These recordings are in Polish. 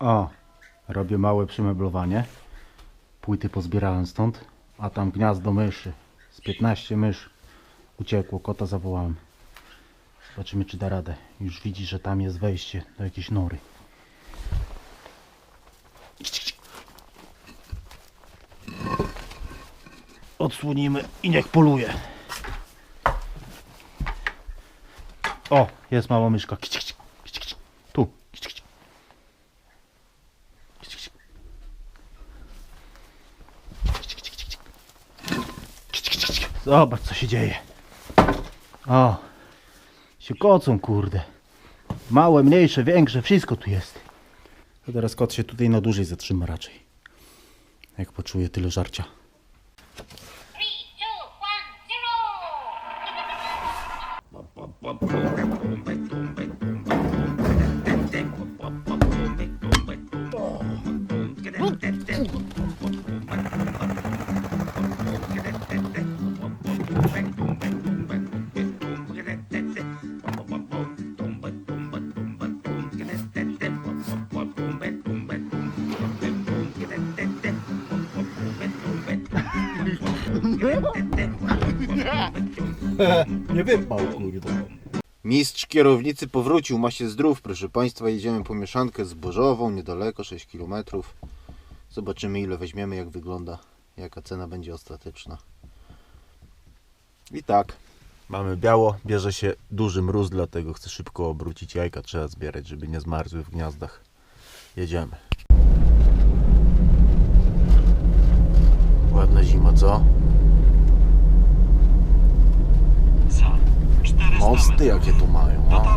O, robię małe przemeblowanie. Płyty pozbierałem stąd, a tam gniazdo myszy. Z 15 mysz uciekło, kota zawołałem. Zobaczymy czy da radę. Już widzi, że tam jest wejście do jakiejś nory. Odsłonimy i niech poluje. O, jest mała myszka kici, kici, kici. Tu. Kici, kici. Kici, kici. Kici, kici, kici, kici. Kici, kici, kici. Zobacz co się dzieje. O, się kocą kurde. Małe, mniejsze, większe, wszystko tu jest. To teraz kot się tutaj na dłużej zatrzyma raczej. Jak poczuje tyle żarcia. Nie wypał kurde. Mistrz kierownicy powrócił, ma się zdrów, proszę Państwa. Jedziemy po mieszankę zbożową, niedaleko, 6 km. Zobaczymy ile weźmiemy, jak wygląda, jaka cena będzie ostateczna. I tak, mamy biało, bierze się duży mróz, dlatego chcę szybko obrócić jajka, trzeba zbierać, żeby nie zmarzły w gniazdach. Jedziemy. Ładna zima, co? Za 400 Mosty jakie tu mają, a?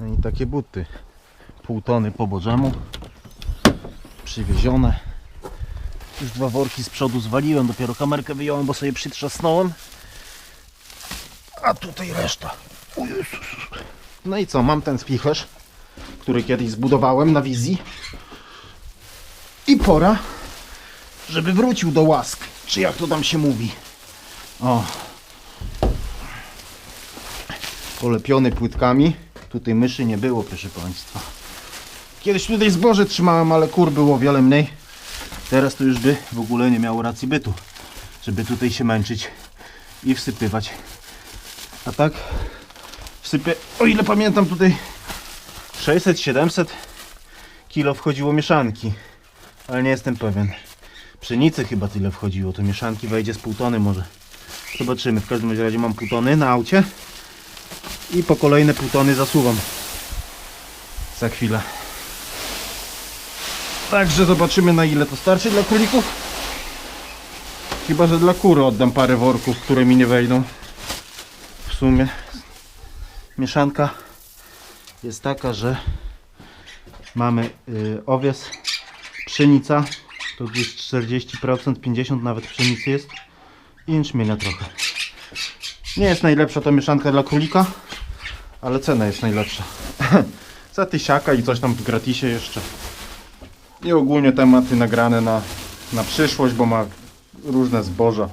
No i takie buty. Pół tony po bożemu. Przywiezione. Już dwa worki z przodu zwaliłem, dopiero kamerkę wyjąłem, bo sobie przytrzasnąłem. A tutaj reszta. O Jezus. No i co, mam ten spichlerz, który kiedyś zbudowałem na wizji. I pora, żeby wrócił do łask, czy jak to tam się mówi. O. Polepiony płytkami. Tutaj myszy nie było, proszę Państwa. Kiedyś tutaj zboże trzymałem, ale kur było o wiele mniej. Teraz to już by w ogóle nie miało racji bytu, żeby tutaj się męczyć i wsypywać. A tak wsypię, o ile pamiętam tutaj 600-700 kilo wchodziło mieszanki, ale nie jestem pewien. Pszenicy chyba tyle wchodziło, to mieszanki wejdzie z pół tony może. Zobaczymy, w każdym razie mam pół tony na aucie i po kolejne pół tony zasuwam za chwilę. Także zobaczymy na ile to starczy dla królików. Chyba, że dla kury oddam parę worków, które mi nie wejdą. Sumie mieszanka jest taka, że mamy y, owies, pszenica, to gdzieś 40%, 50% nawet pszenicy jest i jęczmienia trochę. Nie jest najlepsza ta mieszanka dla królika, ale cena jest najlepsza. Za tysiaka i coś tam w gratisie jeszcze. I ogólnie tematy nagrane na, na przyszłość, bo ma różne zboża,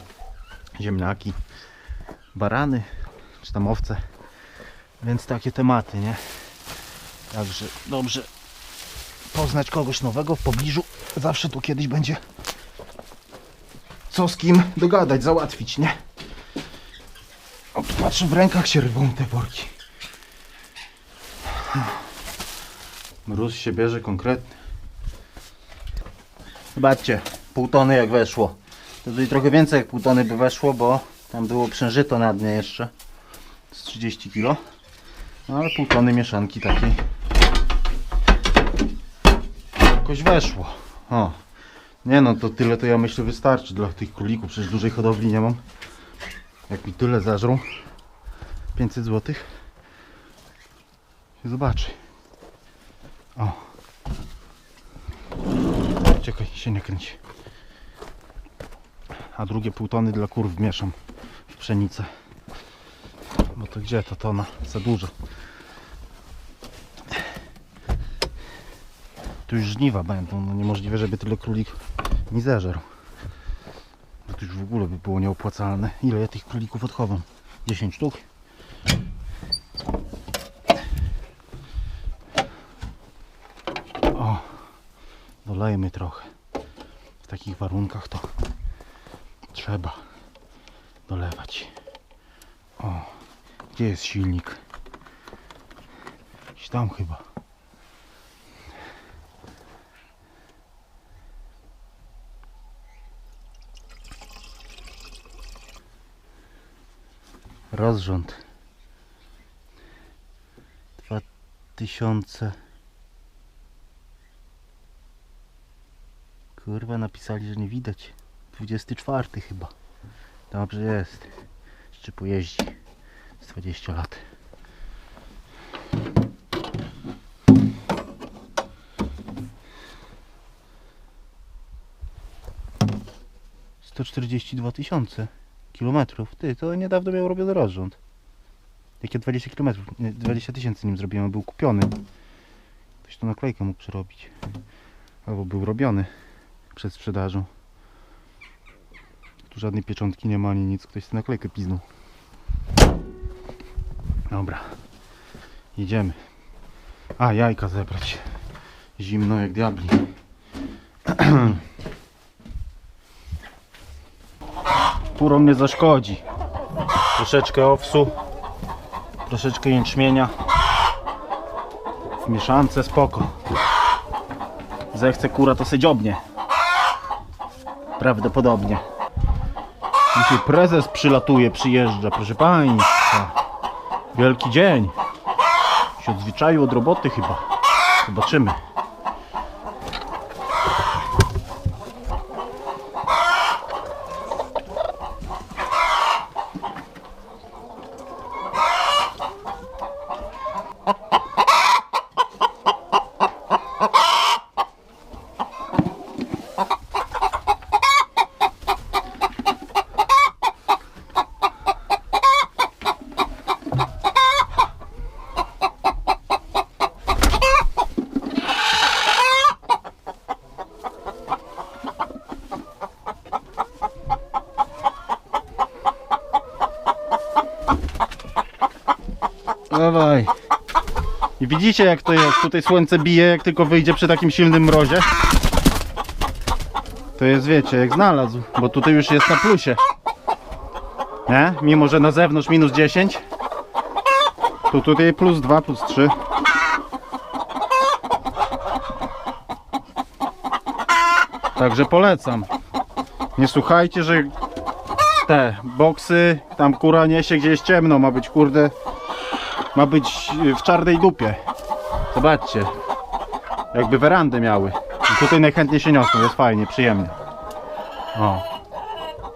ziemniaki, barany, czy tam owce. Więc takie tematy, nie? Także dobrze poznać kogoś nowego w pobliżu. Zawsze tu kiedyś będzie co z kim dogadać, załatwić, nie? O, patrzę, w rękach się rwą te worki. Mróz się bierze konkretny. Zobaczcie, pół tony jak weszło. To tutaj trochę więcej jak pół tony by weszło, bo tam było przężyto na dnie jeszcze. Z 30 kg. No ale pół tony mieszanki takiej. Jakoś weszło. O. Nie no, to tyle to ja myślę wystarczy dla tych królików. Przecież dużej hodowli nie mam. Jak mi tyle zażrą. 500 zł. Zobaczy. O. Czekaj, się nie kręci. A drugie pół tony dla kur wmieszam w pszenicę. Bo to gdzie to tona? Za dużo. Tu już żniwa będą, no niemożliwe, żeby tyle królik nie zeżerł. No to już w ogóle by było nieopłacalne. Ile ja tych królików odchowam? 10 sztuk? O, dolejmy trochę. W takich warunkach to trzeba dolewać. O, gdzie jest silnik? Gdzieś tam chyba. Rozrząd. 2000 Kurwa napisali, że nie widać. 24 chyba. Dobrze jest. Jeszcze pojeździ. Z 20 lat. Sto czterdzieści dwa tysiące kilometrów. Ty, to niedawno miał robiony rozrząd. Jakie 20 kilometrów, nie, 20 tysięcy nim zrobiłem, był kupiony. Ktoś to naklejkę mógł przerobić. Albo był robiony przed sprzedażą. Tu żadnej pieczątki nie ma ani nic, ktoś tę naklejkę piznął. Dobra. Jedziemy. A, jajka zebrać. Zimno jak diabli. Kurom nie zaszkodzi. Troszeczkę owsu. Troszeczkę jęczmienia. W mieszance spoko. Zechce kura to se dziobnie. Prawdopodobnie. Dzisiaj prezes przylatuje, przyjeżdża, proszę Państwa. Wielki dzień. Się odzwyczaił od roboty chyba. Zobaczymy. Dawaj. I widzicie jak to jest? Tutaj słońce bije, jak tylko wyjdzie przy takim silnym mrozie. To jest, wiecie, jak znalazł, bo tutaj już jest na plusie. Nie? Mimo, że na zewnątrz minus 10. To tutaj plus 2, plus 3. Także polecam. Nie słuchajcie, że te boksy, tam kura niesie gdzie jest ciemno, ma być kurde ma być y, w czarnej dupie. Zobaczcie. Jakby werandę miały. I tutaj najchętniej się niosą, jest fajnie, przyjemnie. O.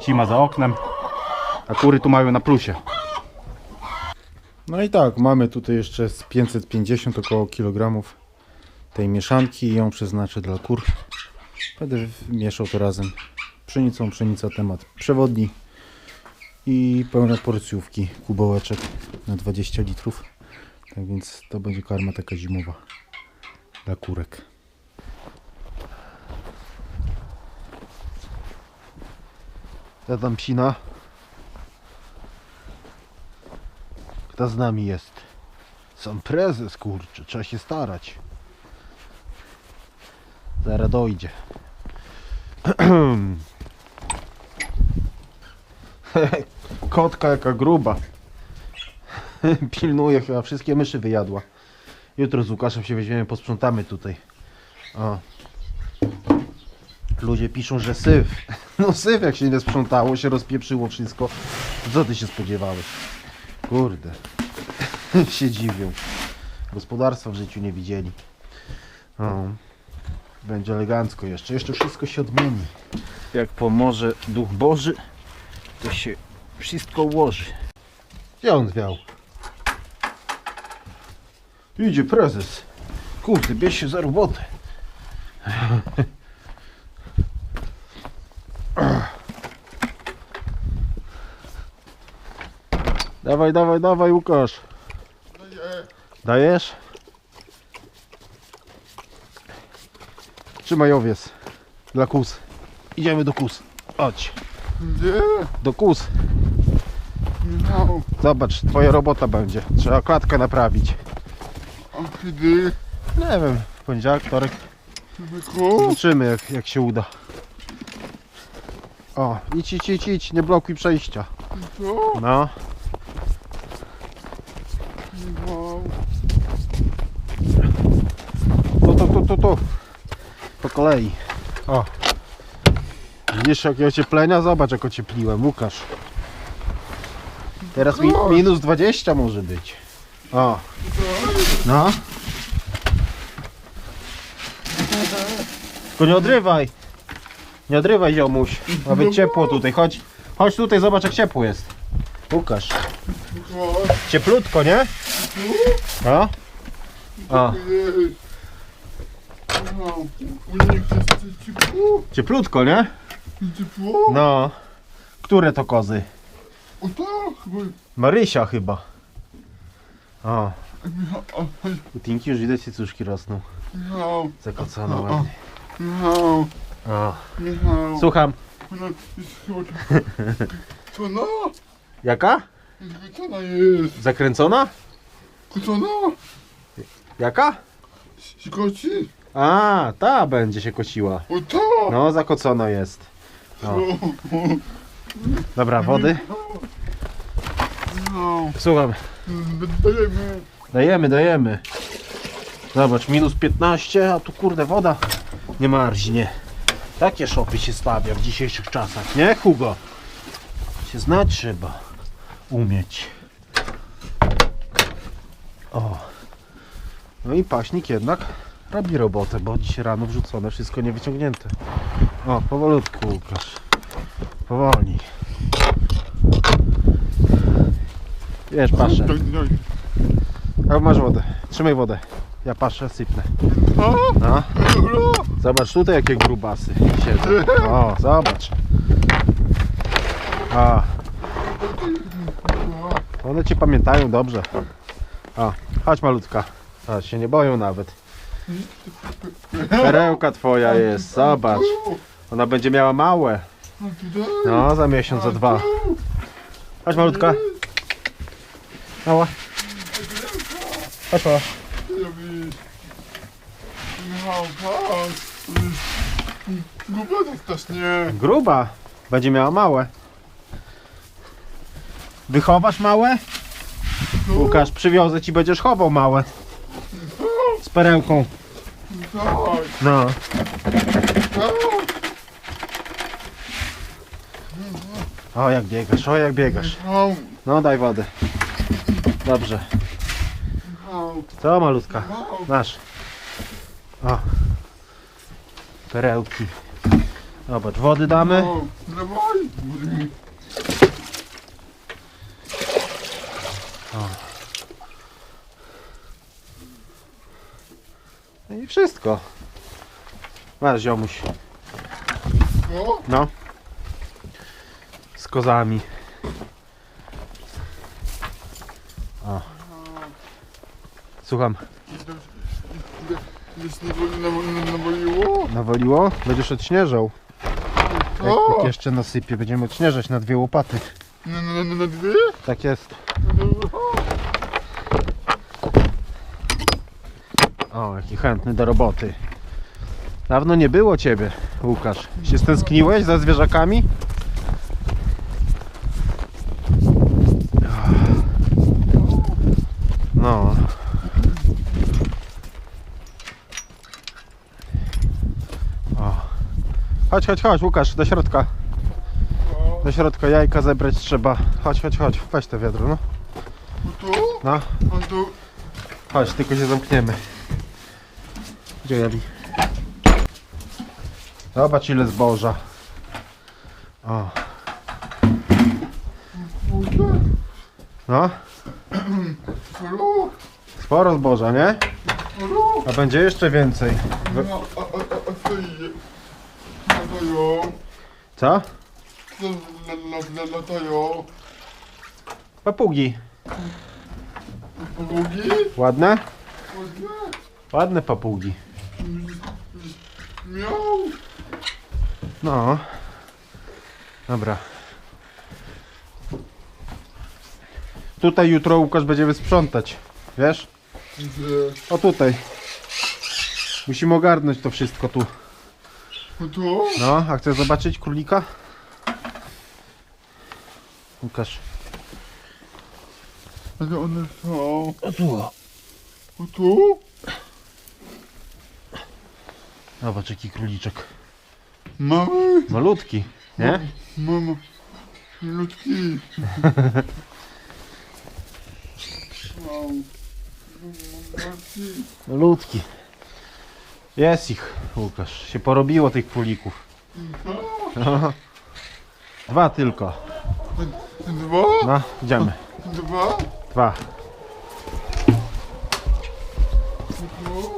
Zima za oknem. A kury tu mają na plusie. No i tak, mamy tutaj jeszcze z 550 około kilogramów tej mieszanki i ją przeznaczę dla kur. Będę mieszał to razem. Pszenicą, pszenica temat przewodni i pełne porcjówki, kubełeczek na 20 litrów. Tak więc to będzie karma taka zimowa dla kurek. Ja tam psina. Kto z nami jest? Sam prezes, kurczę, trzeba się starać. Zaraz dojdzie. Kotka jaka gruba. Pilnuje chyba, wszystkie myszy wyjadła. Jutro z Łukaszem się weźmiemy, posprzątamy tutaj. O. Ludzie piszą, że syf. No syf jak się nie sprzątało, się rozpieprzyło wszystko. Co ty się spodziewałeś? Kurde. się dziwią. Gospodarstwa w życiu nie widzieli. O. Będzie elegancko jeszcze. Jeszcze wszystko się odmieni. Jak pomoże Duch Boży, to się wszystko ułoży. Gdzie on zwiał? Idzie prezes. Kurde, bierz się za robotę. Dawaj, dawaj, dawaj, Łukasz. Dajesz? Trzymaj owiec. Dla kus. Idziemy do kus. Chodź. Gdzie? Do kus. Michał, Zobacz, twoja robota będzie. Trzeba klatkę naprawić. a kiedy? Nie wiem, w poniedziałek, wtorek. Zobaczymy jak, jak się uda. O, idź, idź, idź, idź, nie blokuj przejścia. Co? No, Michał, tu, tu, tu, tu, tu. Po kolei. O. Widzisz jakie ocieplenia? Zobacz jak ociepliłem, Łukasz. Teraz mi, minus 20 może być. O. No. Tylko nie odrywaj. Nie odrywaj ziomuś. Ma być ciepło tutaj. Chodź. Chodź tutaj, zobacz jak ciepło jest. Łukasz. Cieplutko, nie? No. O. Cieplutko, nie? Ciepło? No. Które to kozy? O tak, bo... Marysia chyba. O. Michał, a, U Tinki już widać cycuszki rosną. Michał, Zakocone O, o. ładnie. Michał, O. Michał. Słucham. No? Jaka? Co ona jest? Zakręcona? Co no? Jaka? Sikoci? A, ta będzie się kociła. O tak! No, zakocona jest. O. Dobra, wody. Słucham. dajemy. Dajemy, dajemy. Zobacz, minus 15, a tu kurde woda nie marznie. Takie szopy się stawia w dzisiejszych czasach, nie Hugo? Się znać trzeba. Umieć. O. No i paśnik jednak robi robotę, bo dzisiaj rano wrzucone, wszystko nie wyciągnięte. O, powolutku Łukasz. Powoli. Wiesz, paszę. Daj. A masz wodę. Trzymaj wodę. Ja patrzę, sypnę. No. Zobacz tutaj jakie grubasy siedzą. O, zobacz. A, one cię pamiętają dobrze. O, chodź malutka. A, się nie boją nawet. Perełka twoja jest, zobacz. Ona będzie miała małe. No, za miesiąc, za dwa. Chodź malutka. Mała. Chodź mała. Głupia tak strasznie. Gruba. Będzie miała małe. Wychowasz małe? Łukasz, przywiozę ci, będziesz chował małe. Z perełką. No. tak. O, jak biegasz, o, jak biegasz. No, daj wodę. Dobrze. Co, malutka? Masz. O. Perełki. Zobacz, wody damy. Dawaj. No i wszystko. Masz, ziomuś. O, No. Z kozami. O. Słucham, Jest nawaliło? nawaliło? Będziesz odśnieżał. Jak, jak jeszcze nasypie, będziemy odśnieżać na dwie łopaty. na, na, na, na dwie? Tak jest. O, jaki chętny do roboty. Dawno nie było ciebie, Łukasz. Się stęskniłeś za zwierzakami? No. O. Chodź, chodź, chodź, Łukasz, do środka. Do środka jajka zebrać trzeba. Chodź, chodź, chodź. Weź te wiadro, no. tu? No, A tu? chodź, tylko się zamkniemy. Gdzie Jali? Zobacz ile zboża. O, no. Sporo zboża, nie? Halo? A będzie jeszcze więcej. No, a, a, a, a co je? Latają. Co? Co la, la, la, latają? Papugi. Podłogi? Ładne? Ładnie? Ładne papugi. Miał. No. Dobra. Tutaj jutro Łukasz będziemy sprzątać. Wiesz? O tutaj. Musimy ogarnąć to wszystko tu. No to? No, a chcesz zobaczyć królika? Łukasz. Ale one są. O tu. O tu? Zobacz jaki króliczek. Mały? Malutki, nie? Mama. Ludki. Wow. Ludki. Malutki. Jest ich, Łukasz. Się porobiło tych królików. No. Dwa tylko. Dwa? No, idziemy. Dwa? Dwa. No.